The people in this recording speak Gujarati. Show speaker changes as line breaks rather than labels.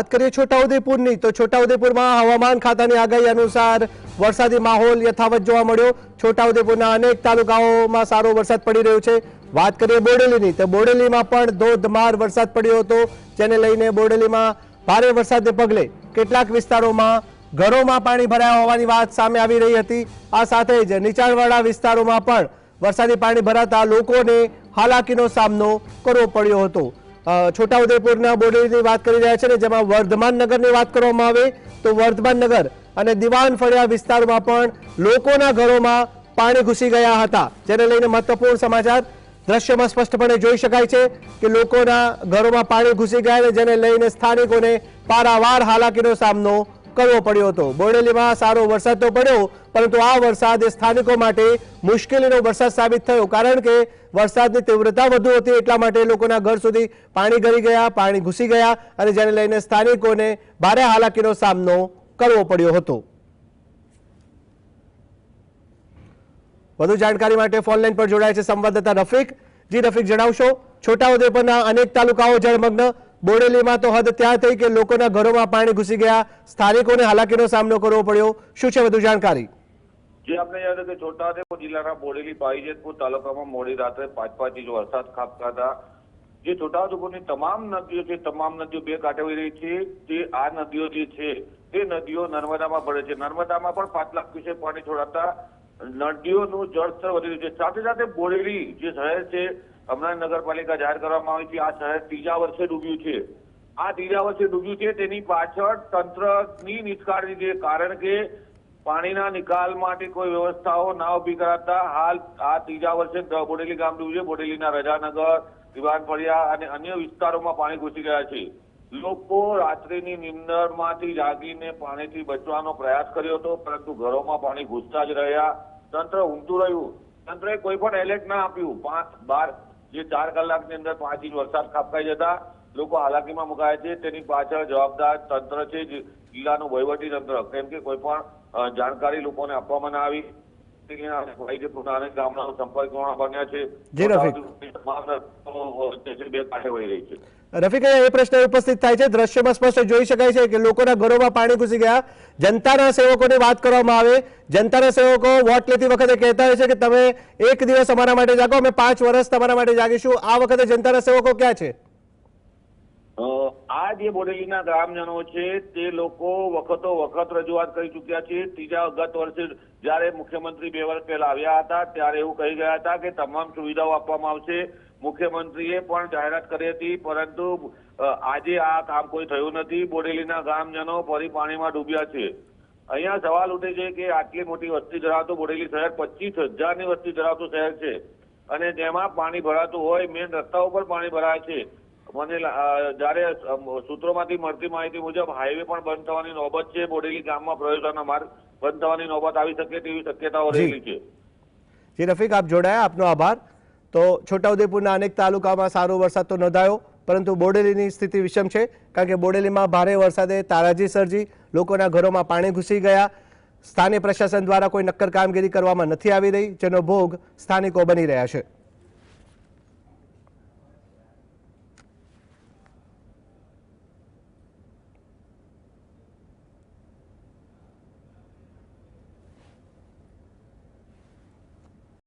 વાત કરીએ છોટાઉદેપુરની તો છોટાઉદેપુરમાં હવામાન ખાતાની આગાહી અનુસાર વરસાદી માહોલ યથાવત જોવા મળ્યો. છોટાઉદેપુરના અનેક તાલુકાઓમાં સારો વરસાદ પડી રહ્યો છે. વાત કરીએ બોડેલીની, તો બોડેલીમાં પણ ધોધમાર વરસાદ પડ્યો હતો, જેને લઈને બોડેલીમાં ભારે વરસાદને પગલે કેટલાક વિસ્તારોમાં ઘરોમાં પાણી ભરાયા હોવાની વાત સામે આવી રહી હતી. આ સાથે જ નીચાણવાળા વિસ્તારોમાં પણ વરસાદી પાણી ભરાતા લોકોને હાલાકીનો સામનો કરવો પડ્યો હતો. છોટાઉદેપુરના બોડેલીની વાત કરી રહ્યા છે ને જેમાં વર્ધમાન નગરની વાત કરવામાં આવે તો વર્ધમાન નગર અને દિવાન ફળિયા વિસ્તારમાં પણ લોકોના ઘરોમાં પાણી ઘૂસી ગયા હતા. જેને લઈને મહત્વપૂર્ણ સમાચાર દ્રશ્યમાં સ્પષ્ટપણે જોઈ શકાય છે કે લોકોના ઘરોમાં પાણી ઘૂસી ગયા જેને લઈને સ્થાનિકોને પારાવાર હાલાકીનો સામનો કરવો પડ્યો હતો. બોડેલીમાં સારો વરસાદ તો પડ્યો, પરંતુ આ વરસાદ સ્થાનિકો માટે મુશ્કેલીનો વરસાદ સાબિત થયો, કારણ કે વરસાદની તીવ્રતા વધુ હતી, એટલા માટે લોકોના ઘર સુધી પાણી ગરી ગયા, પાણી ઘૂસી ગયા અને જેને લઈને સ્થાનિકોને ભારે હાલાકીનો સામનો કરવો પડ્યો હતો. વધુ જાણકારી માટે ફોનલાઈન પર જોડાય છે સંવાદદાતા રફીક. જી રફીક, જણાવશો? છોટાઉદેપુરના અનેક તાલુકાઓ જળમગ્ન બોડેલીમાં તો હદ ત્યાં થઈ કે લોકોના ઘરોમાં પાણી ઘૂસી ગયા. સ્થાનિકોને હાલાકીનો સામનો કરવો પડ્યો. શું છે વધુ જાણકારી?
જે આપણે યાદ કે છોટાઉદેપુર જિલ્લાના બોડેલી પાઈજેતપુર તાલુકામાં મોડી રાત્રે પાંચ પાંચ ઇંચ વરસાદ ખાબકા હતા. જે છોટાઉદેપુરની તમામ નદીઓ છે, તમામ નદીઓ બે કાંઠે વહી રહી છે. તે આ નદીઓ જે છે, તે નદીઓ નર્મદામાં ભળે છે. નર્મદામાં પણ પાંચ લાખ ક્યુસેક પાણી છોડાતા નદીઓનું જળસ્તર વધી રહ્યું છે. સાથે સાથે બોડેલી જે શહેર છે, હમણાં નગરપાલિકા જાહેર કરવામાં આવી છે, આ શહેર ત્રીજા વર્ષે ડૂબ્યું છે. આ ત્રીજા વર્ષે ડૂબ્યું છે, તેની પાછળ તંત્રની નિષ્કાળજી છે, કારણ કે પાણીના નિકાલ માટે કોઈ વ્યવસ્થાઓ ના ઊભી કરાતા હાલ આ ત્રીજા વર્ષે બોડેલી ગામ ડૂબ્યું છે. બોડેલીના રજાનગર દિવાન ફળિયા અને અન્ય વિસ્તારોમાં પાણી ઘૂસી ગયા છે. લોકો રાત્રિની નિંદરમાંથી જાગીને પાણીથી બચવાનો પ્રયાસ કર્યો હતો, પરંતુ ઘરોમાં પાણી ઘૂસતા જ રહ્યા. તંત્ર ઊંઘતું રહ્યું. તંત્રએ કોઈ પણ એલર્ટ ના આપ્યું. પાંચ, બાર, જે ચાર કલાકની અંદર પાંચ ઇંચ વરસાદ ખાબકાઈ જતા લોકો હાલાકીમાં મુકાયા છે. તેની પાછળ જવાબદાર તંત્ર છે જિલ્લાનું વહીવટી તંત્ર. કેમ કે કોઈ પણ જાણકારી લોકોને આપવામાં ના આવી. વૈદ્યપુરના અનેક ગામડાનો સંપર્કમાં બન્યા છે
જી, રફીક.
તમામ રસ્તાઓ જે છે બે કાંઠે વહી રહી છે.
રફીક એ પ્રશ્ન ઉપસ્થિત થાય છે. દ્રશ્યમાં સ્પષ્ટ જોઈ શકાય છે કે લોકોના ઘરોમાં પાણી ઘૂસી ગયા. જનતાના સેવકોની વાત કરવામાં આવે. જનતાના સેવકો વોટ લેતી વખતે કહેતા હોય છે કે તમે એક દિવસ અમારા માટે જાગો અમે પાંચ વર્ષ તમારા માટે જાગીશું. આ વખતે જનતાના સેવકો ક્યાં છે?
આ જે બોડેલીના ગ્રામજનો છે, તે લોકો વખતો વખત રજૂઆત કરી ચૂક્યા છે. ત્રીજા ગત વર્ષે જ્યારે મુખ્યમંત્રી બે વર્ષ પહેલા આવ્યા હતા, ત્યારે એવું કહી ગયા હતા કે તમામ સુવિધાઓ આપવામાં આવશે. મુખ્યમંત્રીએ પણ જાહેરાત કરી હતી, પરંતુ આજે આ કામ કોઈ થયું નથી. બોડેલીના ગ્રામજનો ફરી પાણીમાં ડૂબ્યા છે. અહીંયા સવાલ ઉઠે છે કે આટલી મોટી વસ્તી ધરાવતું બોડેલી શહેર પચીસ હજારની વસ્તી ધરાવતું શહેર છે. અને જેમાં પાણી ભરાતું હોય, મેન રસ્તાઓ પર પાણી ભરાય છે. મને જ્યારે સૂત્રોમાંથી મળતી માહિતી મુજબ હાઈવે પણ બંધ થવાની નોબત છે બોડેલી ગામમાં પ્રવેશવાનો માર્ગ બંધ થવાની નોબત આવી શકે તેવી શક્યતાઓ. રહેલી છે.
જી રફીક આપ જોડાયા આપનો આભાર. તો છોટાઉદેપુરના અનેક તાલુકામાં સારો વરસાદ તો નોંધાયો પરંતુ બોડેલીની સ્થિતિ વિષમ છે કારણ કે બોડેલીમાં ભારે વરસાદે તારાજી સર્જી લોકોના ઘરોમાં પાણી ઘૂસી ગયા. સ્થાનિક પ્રશાસન દ્વારા કોઈ નક્કર કામગીરી કરવામાં નથી આવી રહી જેનો ભોગ સ્થાનિકો બની રહ્યા છે.